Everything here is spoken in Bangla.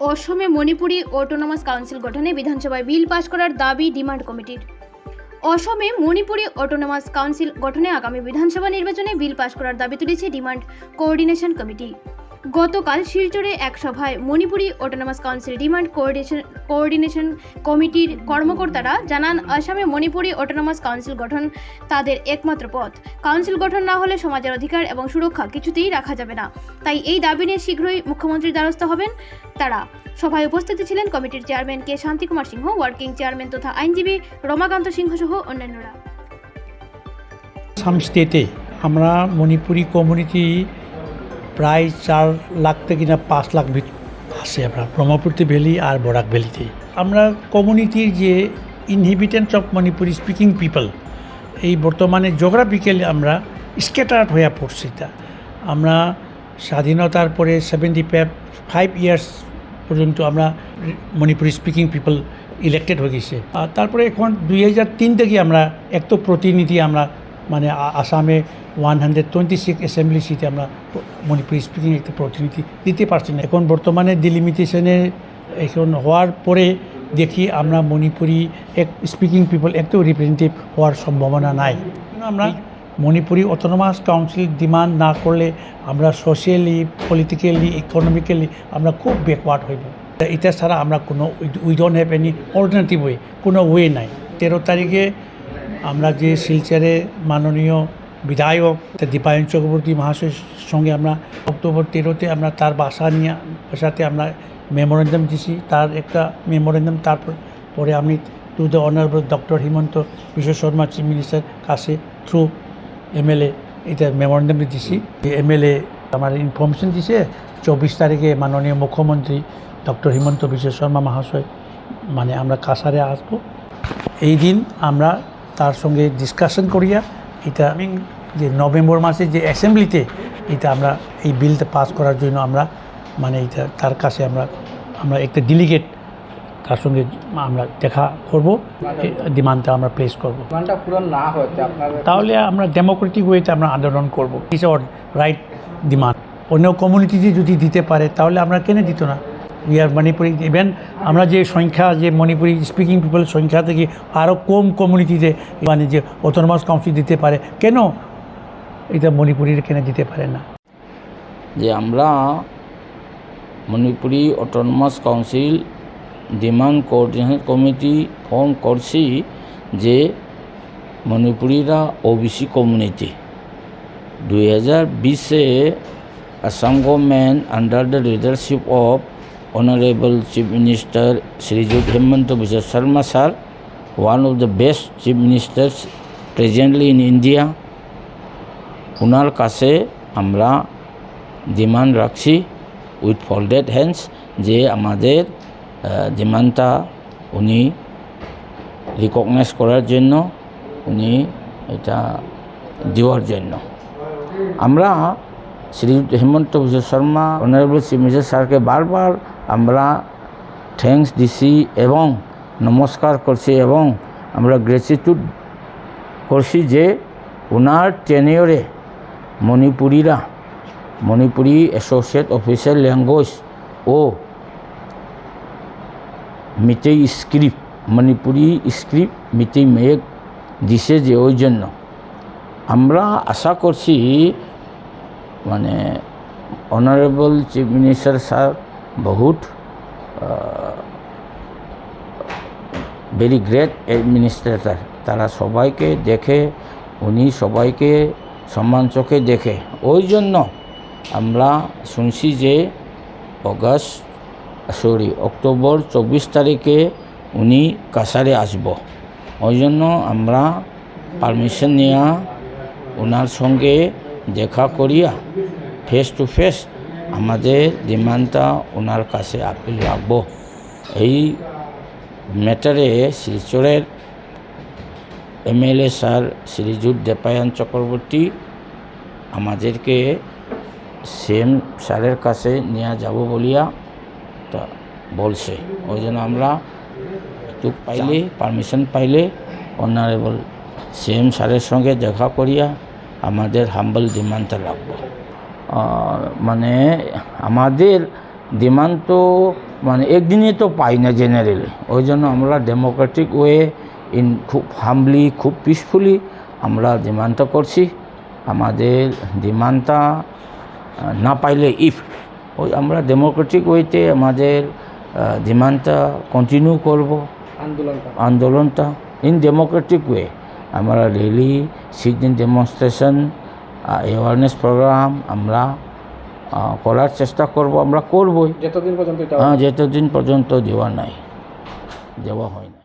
অসমে মণিপুরি অটোনমাস কাউন্সিল গঠনে বিধানসভায় বিল পাশ করার দাবি ডিমান্ড কমিটির অসমে মণিপুরি অটোনমাস কাউন্সিল গঠনে আগামী বিধানসভা নির্বাচনে বিল পাশ করার দাবি তুলেছে ডিমান্ড কোঅর্ডিনেশন কমিটি গতকাল শিলচরে এক সভায় Manipuri autonomous council demand coordination coordination কমিটির কর্মকর্তারা জানান, আসামে মণিপুরি অটোনমাস কাউন্সিল গঠন তাদের একমাত্র পথ। কাউন্সিল গঠন না হলে সমাজের অধিকার এবং সুরক্ষা কিছুতেই রাখা যাবে না। তাই এই দাবি নিয়ে শীঘ্রই মুখ্যমন্ত্রীর দ্বারস্থ হবেন তারা। সভায় উপস্থিত ছিলেন কমিটির chairman K Shantikumar Singha working chairman তথা আইনজীবী রমাকান্ত সিংহ সহ অন্যান্যরা। আমরা মণিপুরি কমিউনিটি প্রায় চার লাখ থেকে না পাঁচ লাখ আছে আমরা ব্রহ্মপুত্র ভ্যালি আর বরাক ভ্যালিতে। আমরা কমিউনিটির যে inhabitants of Manipuri speaking people এই বর্তমানে জিওগ্রাফিক্যালি আমরা স্ক্যাটার্ড হয়ে পড়ছি তা। আমরা স্বাধীনতার পরে সেভেন্টি ফাইভ ইয়ার্স পর্যন্ত আমরা মণিপুরি স্পিকিং পিপল ইলেক্টেড হয়ে গেছে। তারপরে এখন দুই হাজার তিন থেকে আমরা এক তো প্রতিনিধি আমরা মানে আসামে one hundred twenty six assembly সিটে আমরা মণিপুরি স্পিকিং একটা প্রতিনিধি দিতে পারছি না। এখন বর্তমানে ডিলিমিটেশনে এখন হওয়ার পরে দেখি আমরা মণিপুরি এক স্পিকিং পিপল একটু রিপ্রেজেন্টেটিভ হওয়ার সম্ভাবনা নাই। আমরা মণিপুরি অটোনমাস কাউন্সিল ডিমান্ড না করলে আমরা সোশিয়ালি পলিটিক্যালি ইকোনমিক্যালি আমরা খুব ব্যাকওয়ার্ড হইব। এটা ছাড়া আমরা কোনো we don't have any alternative way কোনো ওয়ে নাই। তেরো তারিখে আমরা যে শিলচরে মাননীয় বিধায়ক দীপায়ন চক্রবর্তী মহাশয়ের সঙ্গে আমরা অক্টোবর তেরোতে আমরা তার বাসা নিয়ে, বাসাতে আমরা মেমোরেন্ডাম দিছি। তার একটা মেমোরেন্ডাম, তারপর পরে আমি to the honourable doctor Himanta Biswa Sarma chief minister কাছে থ্রু এমএলএ এটা মেমোরেন্ডাম দিছি। এমএলএ আমার ইনফরমেশন দিছে, চব্বিশ তারিখে মাননীয় মুখ্যমন্ত্রী ডক্টর হিমন্ত বিশ্ব শর্মা মহাশয় মানে আমরা কাছারে আসব। এই দিন আমরা তার সঙ্গে ডিসকাশন করিয়া এটা আমি যে নভেম্বর মাসে যে অ্যাসেম্বলিতে এটা আমরা এই বিলটা পাস করার জন্য আমরা মানে এটা তার কাছে আমরা আমরা একটা ডেলিগেট তার সঙ্গে আমরা দেখা করব ডিমান্ডটা আমরা প্লেস করব। পূরণ না হচ্ছে তাহলে আমরা ডেমোক্রেটিক ওয়েতে আমরা আন্দোলন করব। ইটস আওয়ার রাইট ডিমান্ড অন্য কমিউনিটিতে যদি দিতে পারে তাহলে আমরা কেন দিত না? উই আর মণিপুরি ইভেন আমরা যে সংখ্যা, যে মণিপুরি স্পিকিং পিপল সংখ্যা থেকে আরও কম কমিউনিটিতে মানে যে অটোনমাস কাউন্সিল দিতে পারে, কেন এটা মণিপুরির কেন দিতে পারে না? যে আমরা Manipuri autonomous council demand coordination committee form করছি যে মণিপুরিরা ওবিসি কমিউনিটি দুই হাজার বিশে Assam government under the leadership of honourable chief minister Shrijut Hemanta Biswa Sarma sir one of the best chief ministers presently in India ওনার কাছে আমরা ডিমান্ড রাখছি উইথ ফোল্ডেড হ্যান্ডস যে আমাদের ডিমান্ডটা উনি রিকগনাইজ করার জন্য উনি এটা দেওয়ার জন্য আমরা শ্রী হেমন্ত Biswa Sharma honourable chief minister স্যারকে বারবার আমরা থ্যাংকস দিছি এবং নমস্কার করছি এবং আমরা গ্রেটিটিউড করছি যে ওনার টেনিয়রে মণিপুরীরা, মণিপুরি অ্যাসোসিয়েট অফিসিয়াল ল্যাঙ্গুয়েজ ও মিটেই স্ক্রিপ্ট মণিপুরি স্ক্রিপ্ট মিটেই মেয়েক দিছে যে ওই জন্য। আমরা আশা করছি মানে অনারেবল চিফ মিনিস্টার স্যার বহুত ভেরি গ্রেট অ্যাডমিনিস্ট্রেটর তারা সবাইকে দেখে, উনি সবাইকে সম্মান চোখে দেখে। ওই জন্য আমরা শুনছি যে অগাস্ট সরি অক্টোবর চব্বিশ তারিখে উনি কাছারে আসব। ওই জন্য আমরা পারমিশন নেওয়া ওনার সঙ্গে দেখা করিয়া ফেস টু ফেস আমাদের ডিমান্ডটা ওনার কাছে আপিল রাখব। এই ম্যাটারে শিলচরের এমএলএ স্যার শ্রীযুত দেপায়ন চক্রবর্তী আমাদেরকে সেম স্যারের কাছে নিয়ে যাব বলিয়া তা বলছে। ওই জন্য আমরা একটু পাইলে, পারমিশন পাইলে অনারেবল সেম স্যারের সঙ্গে দেখা করিয়া আমাদের হাম্বল ডিমান্ডটা রাখব। মানে আমাদের ডিমান্ড তো মানে একদিনে তো পাই না জেনারেলি ওই জন্য আমরা ডেমোক্রেটিক ওয়ে ইন খুব হামলি খুব পিসফুলি আমরা ডিমান্ডটা করছি। আমাদের ডিমান্ডটা না পাইলে ইফ ওই আমরা ডেমোক্রেটিক ওয়েতে আমাদের ডিমান্ডটা কন্টিনিউ করব। আন্দোলনটা। আন্দোলনটা ইন ডেমোক্রেটিক ওয়ে আমরা rally season demonstration awareness programme আমরা করার চেষ্টা করব আমরা করবই। যতদিন পর্যন্ত হ্যাঁ যতদিন পর্যন্ত দেওয়া নাই দেওয়া হয় না